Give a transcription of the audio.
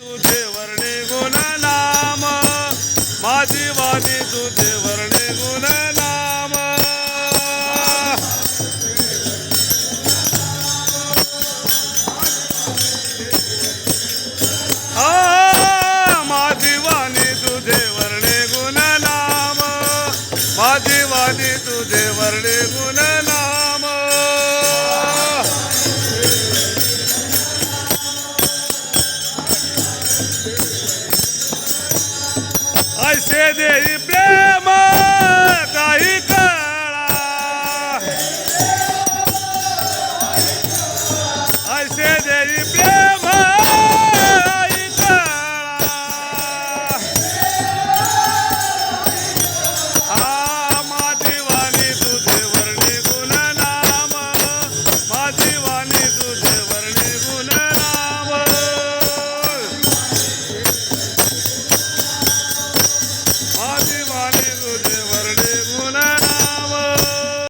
तुझे वर्णे गुण नाम माझी वाणी तुझे वर्णे गुण नाम आ, माझी वाणी तुझे वर्णे गुण नाम माझी वाणी तुझे वर्णे गुण नाम Vai ser de emblema da cara. Vai ser de